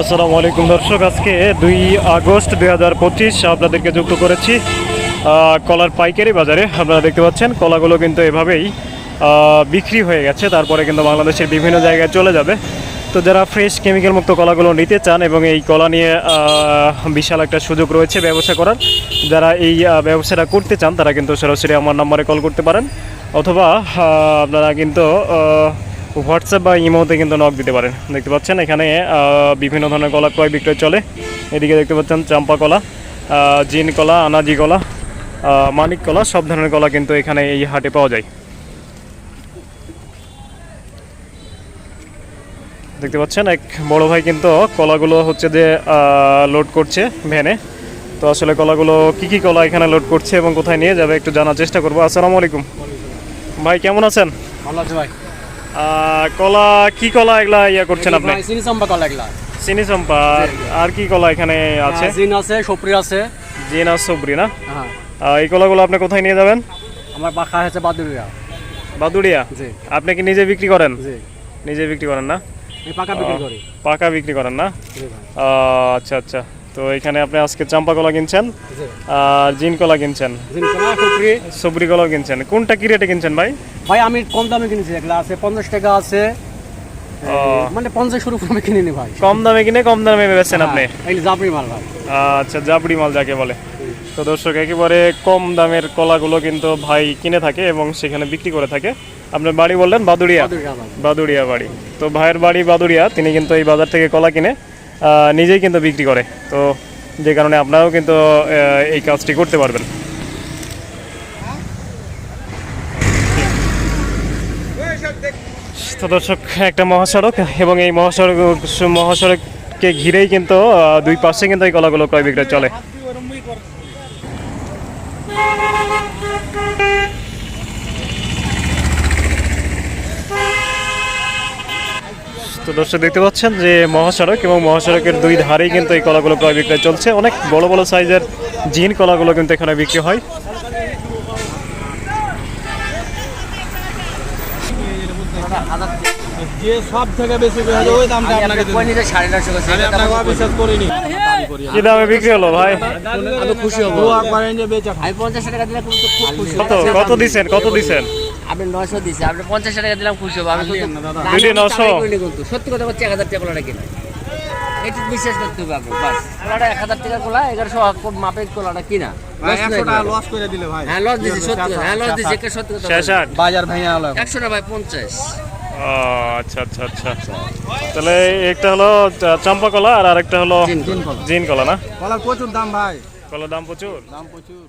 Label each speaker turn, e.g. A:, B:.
A: আসসালামু আলাইকুম দর্শক, আজকে দুই আগস্ট দুই হাজার পঁচিশ, আপনাদেরকে যুক্ত করেছি কলার পাইকারি বাজারে। আপনারা দেখতে পাচ্ছেন, কলাগুলো কিন্তু এভাবেই বিক্রি হয়ে গেছে, তারপরে কিন্তু বাংলাদেশের বিভিন্ন জায়গায় চলে যাবে। তো যারা ফ্রেশ কেমিক্যাল মুক্ত কলাগুলো নিতে চান এবং এই কলা নিয়ে বিশাল একটা সুযোগ রয়েছে ব্যবসা করার, যারা এই ব্যবসাটা করতে চান, তারা কিন্তু সরাসরি আমার নম্বরে কল করতে পারেন, অথবা আপনারা কিন্তু হোয়াটসঅ্যাপ বা ইমোতে কিন্তু নক দিতে পারেন। দেখতে পাচ্ছেন এখানে বিভিন্ন ধরনের কলা ক্রয় বিক্রয় চলে। এদিকে দেখতে পাচ্ছেন চাম্পা কলা জিন কলা, আনাজি কলা মানিক কলা, সব ধরনের কলা কিন্তু এখানে এই হাটে পাওয়া যায়। দেখতে পাচ্ছেন এক বড় ভাই কিন্তু কলাগুলো হচ্ছে যে লোড করছে ভ্যানে। তো আসলে কলাগুলো কি কি কলা এখানে লোড করছে এবং কোথায় নিয়ে যাবে একটু জানার চেষ্টা করব। আসসালামু আলাইকুম। ভাই, কেমন আছেন?
B: ভালো আছে ভাই।
A: কলা কি কলা এগুলা ইয়া করছেন আপনি?
B: চিনি চম্পা কলা এগুলা।
A: চিনি চম্পা আর- কি কলা এখানে আছে?
B: জিন আছে সপরি আছে।
A: জিন আর সবরি না?
B: হ্যাঁ।
A: এই কলাগুলো আপনি কোথায় নিয়ে যাবেন?
B: আমার বাখা আছে বাদুরিয়া
A: বাদুড়িয়া?
B: জি।
A: আপনি কি নিজে বিক্রি করেন?
B: জি।
A: নিজে বিক্রি করেন না?
B: পাকা বিক্রি করি।
A: পাকা বিক্রি করেন না? আচ্ছা আচ্ছা। তো এখানে আপনি আজকে চাম্পা কলা কিনছেন আর জিন কলা কিনছেন
B: কলা
A: সবরি কলাও কিনছেন। কোনটা কি রেটে কিনছেন ভাই?
B: ভাই আমি কম দামে কিনেছি এগুলা আছে পঞ্চাশ টাকা আছে। মানে পঞ্চাশ শুরু করে কিনে নি ভাই।
A: কম দামে কিনে কম দামে বেচছেন আপনি?
B: হ্যাঁ, এই জাপড়ি মাল ভাই।
A: আচ্ছা জাবড়ি মাল যাকে বলে। তো দর্শক একেবারে কম দামের কলাগুলো কিন্তু ভাই কিনে থাকে এবং সেখানে বিক্রি করে থাকে। আপনার বাড়ি বললেন বাদুড়িয়া? বাদুড়িয়া বাড়ি। তো ভাইয়ের বাড়ি বাদুড়িয়া তিনি কিন্তু এই বাজার থেকে কলা কিনে নিজেই কিন্তু বিক্রি করে। তো যে কারণে আপনারাও কিন্তু এই কাজটি করতে পারবেন। তো দর্শক, একটা মহাসড়ক এবং এই মহাসড়ক, মহাসড়ককে ঘিরেই কিন্তু দুই পাশে কিন্তু এই কলাগুলো ক্রয় বিক্রয় চলে। দর্শক দেখতে পাচ্ছেন যে মহাসড়ক এবং মহাসড়কের দুই ধারেই কিন্তু এই কলাগুলো ক্রয় বিক্রয় চলছে। অনেক বড় বড় সাইজের জিন কলাগুলো কিন্তু এখানে বিক্রি হয়।
C: যে সব থেকে বেশি বেশি ওই দামটা আপনাকে দিলাম।
B: সাড়ে নশো
C: আমি আপনাকে অবিশ্বাস করিনি।
A: কি দামে বিক্রি হলো ভাই?
B: আমি হব।
D: আমি পঞ্চাশ টাকা খুশি
A: কত কত দিছেন কত দিছেন?
D: আপনি দিচ্ছে আপনি পঞ্চাশ টাকা দিলাম খুশি হব। আমি কিন্তু না, আমি
A: দুইটি
D: কিন্তু
A: 900
D: তাড়াই করিনি কিন্তু সত্যি কথা বলছি এক হাজার টাকা কোলাটা কিনা। এটা বিশ্বাস করতে হবে আপনি বাস। কোলাটা এক হাজার টাকা কোলা এগারোশো মাপের কোলাটা কিনা। হ্যাঁ লস দিছি সত্যি কথা। হ্যাঁ
A: আচ্ছা আচ্ছা আচ্ছা। তাহলে একটা হলো চম্পা কলা আর আরেকটা হলো
D: জিন
A: জিন কলা না?
C: কলার প্রচুর দাম ভাই।
A: কলার দাম প্রচুর?
C: দাম প্রচুর।